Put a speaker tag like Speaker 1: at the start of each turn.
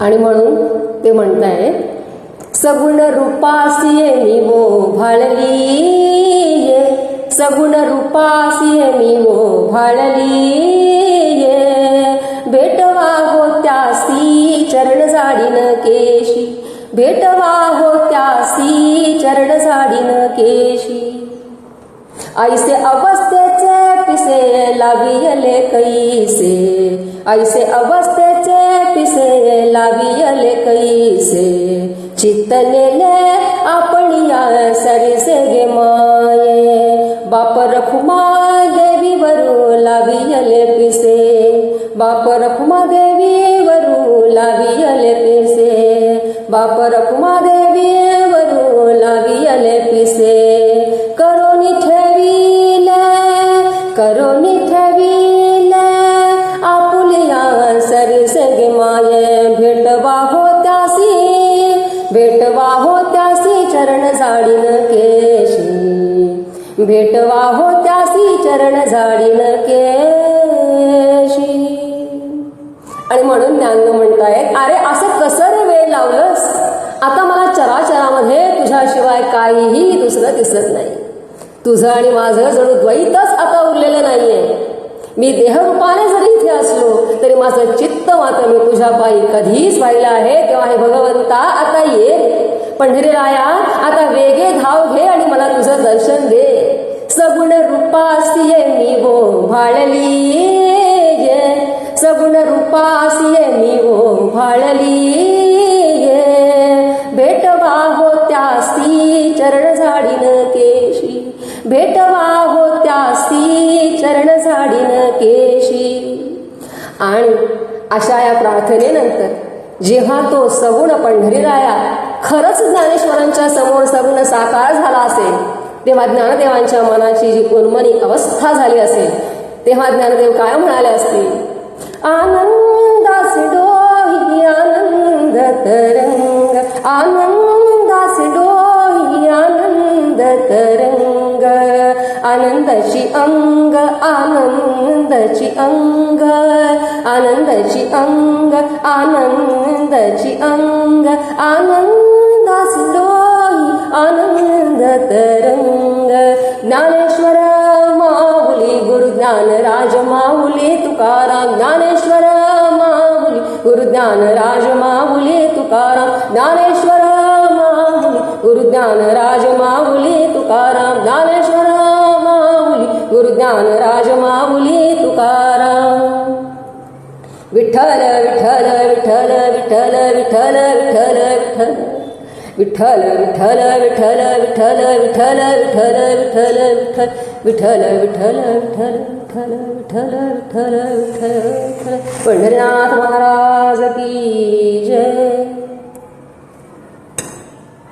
Speaker 1: आणि म्हणून ते म्हणताय सगुण रूपासिये मी वो भाळली ये सगुण रूपासिये मी वो भाळली ये भेटवा हो त्यासी चरण झाडीन केशी भेटवा हो त्यासी चरण झाडीन केशी. ऐसे अवस्थेचे पिसे लावियले कैसे ऐसे આપીશે, લાવી અલે કહીશે. ચિત્તને લે આપણી આ સરીસે ગે માએ બાપ રખુમા દેવી વરુ લાવી અલે પીશે. બાપ રખુમા દેવી વરુ લાવી અલે પીશે. બાપ રખુમા चरण केशी. भेटवा हो त्यासी चरण झाडीन केशी. आणि म्हणून ज्ञान म्हणतायत अरे असं कसं रे वेळ लावलंस? आता मला चराचरामध्ये तुझ्याशिवाय काहीही दुसरं दिसत नाही. तुझं आणि माझं जणू द्वैतच आता उरलेलं नाहीये. मी देहरूपाने जरी इथे असलो तरी माझं चित्त मात्र मी तुझ्या पायी कधीच पाहिलं आहे. तेव्हा हे भगवंता आता ये पंढरीराया आता वेगे धाव घे आणि मला तुझं दर्शन दे. सगुण रूपासिये मी वो भाळली ये. सगुण रूपासिये मी वो भाळली ये. भेटवा हो त्यासी चरण झाडीन केशी. भेटवा हो त्यासी चरण झाडीन केशी. आणि अशा या प्रार्थनेनंतर जेव्हा तो सगुण पंढरीराया खरंच ज्ञानेश्वरांच्या समोर सगुण साकार झाला असेल तेव्हा ज्ञानदेवांच्या मनाची जी उन्मनी अवस्था झाली असेल तेव्हा ज्ञानदेव काय म्हणाले असते आनंदास डोही आनंद तरंग आनंदास डोही आनंद तरंग आनंदाची अंग आनंदाची अंग आनंदाची अंग आनंदाची अंग आनंद तरंग ज्ञानेश्वर माऊली गुरु ज्ञान राज माऊली तुकाराम. ज्ञानेश्वर माऊली गुरु ज्ञान राज माऊली तुकाराम. ज्ञानेश्वर माऊली गुरु ज्ञान राज माऊली तुकाराम. ज्ञानेश्वर माऊली गुरु ज्ञान राज माऊली तुकाराम. विठ्ठल विठ्ठल विठ्ठल विठ्ठल विठ्ठल विठ्ठल विठ्ठल विठ्ठल विठ्ठल विठ्ठल विठ्ठल विठ्ठल विठ्ठल विठ्ठल विठ्ठल विठ्ठल विठ्ठल विठ्ठल विठ्ठल विठ्ठल पंढरीनाथ महाराज की जय